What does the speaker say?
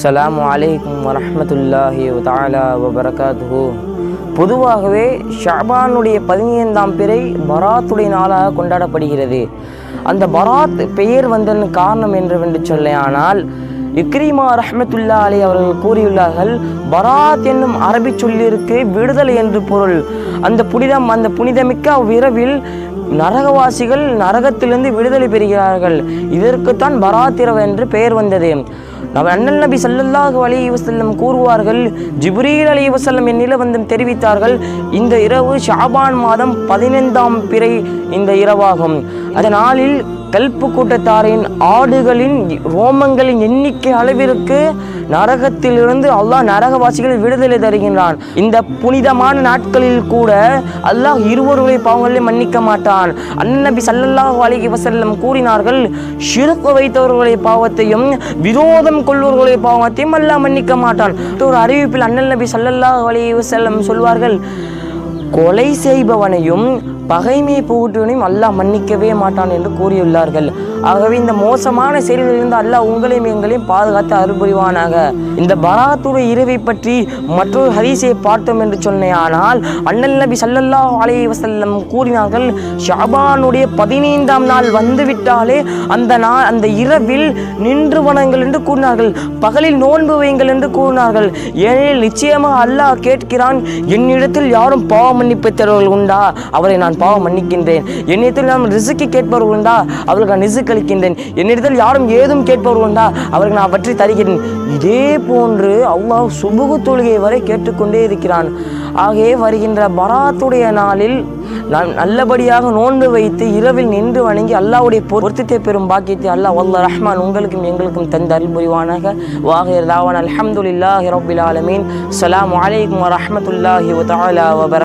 சலாம் அலைக்கும் வரமத்துல்லாஹி தாலா வபரகாத்து பொதுவாகவே ஷாபானுடைய பதினைந்தாம் பிறை பராத்துடைய நாளாக கொண்டாடப்படுகிறது. அந்த பராத் பெயர் வந்ததன் காரணம் என்றவென்று சொல்லையானால் இக்ரிமா ரஹமத்துல்லா அலி அவர்கள் கூறியுள்ளார்கள் பராத் என்னும் அரபி சொல்லிற்கு விடுதலை என்று பொருள். அந்த புனிதம் அந்த புனிதமிக்க அவ்விரவில் நரகவாசிகள் நரகத்திலிருந்து விடுதலை பெறுகிறார்கள். இதற்குத்தான் பராத்திரவு என்று பெயர் வந்தது. நம் அண்ணல் நபி ஸல்லல்லாஹு அலி வசல்லம் கூறுவார்கள் ஜிப்ரீல் அலி வசல்லம் என்னில வந்து தெரிவித்தார்கள் இந்த இரவு ஷாபான் மாதம் பதினைந்தாம் பிறை இந்த இரவாகும். அதனாலில் நாளில் கல்பு கூட்டத்தாரின் ஆடுகளின் ரோமங்களின் எண்ணிக்கை அளவிற்கு நரகத்திலிருந்து அல்லாஹ் நரகவாசிகள் விடுதலை தருகின்றான். இந்த புனிதமான நாட்களில் கூட அல்லாஹ் இருவருடைய பாவங்களை மன்னிக்க மாட்டான். அன்னபி சல்லல்லாஹ் அலிகி வசல்லம் கூறினார்கள் ஷிருக்கு வைத்தவர்களுடைய பாவத்தையும் விரோதம் கொள்வர்களுடைய பாவத்தையும் அல்லாஹ் மன்னிக்க மாட்டான். ஒரு அறிவிப்பில் அண்ணல் நபி ஸல்லல்லாஹு அலைஹி வசல்லம் சொல்வார்கள் கொலை செய்பவனையும் பகைமை புகுட்டுவனையும் அல்லாஹ் மன்னிக்கவே மாட்டான் என்று கூறியுள்ளார்கள். ஆகவே இந்த மோசமான செயல்களிலிருந்து அல்லாஹ் உங்களையும் எங்களையும் பாதுகாத்து அருள்புரிவானாக. இந்த பராத்துடைய இரவை பற்றி மற்றொரு ஹரிசையை பார்த்தோம் என்று சொன்னேயானால் அண்ணல் நபி சல்லல்லா அலைஹி வசல்லம் கூறினார்கள் ஷாபானுடைய பதினைந்தாம் நாள் வந்துவிட்டாலே அந்த நாள் அந்த இரவில் நின்று வணங்கள் என்று கூறினார்கள் பகலில் நோன்பு வையுங்கள் என்று கூறினார்கள். ஏனெனில் நிச்சயமாக அல்லாஹ் கேட்கிறான் என்னிடத்தில் யாரும் பாவ மன்னிப்பு தருவர்கள் உண்டா? அவரை நான் பாவம் மன்னிக்கின்றேன். என்னிடத்தில் நாம் ரிசுக்கு கேட்பவர்கள் உண்டா? அவர்களுக்கு நான் ரிசுக்கு வாக்களிக்கின்றேன் என்னிடத்தில் யாரும் ஏதும் கேட்பவர் உண்டா? அவருக்கு நான் பற்றி தருகிறேன். இதே போன்று அல்லாஹ் சுபுகு தொழுகை வரை கேட்டுக்கொண்டே இருக்கிறான். ஆகவே வருகின்ற பராத்துடைய நாளில் நான் நல்லபடியாக நோன்பு வைத்து இரவில் நின்று வணங்கி அல்லாவுடைய பொருத்தத்தை பெறும் பாக்கியத்தை அல்லாஹ் வல்ல ரஹ்மான் உங்களுக்கும் எங்களுக்கும் தந்த அருள் புரிவானாக வாகிர் தாவான் அல்ஹம்துலில்லாஹி ரப்பில் ஆலமீன். சலாம் அலைக்கும் வரமத்துல்லாஹி வ வபர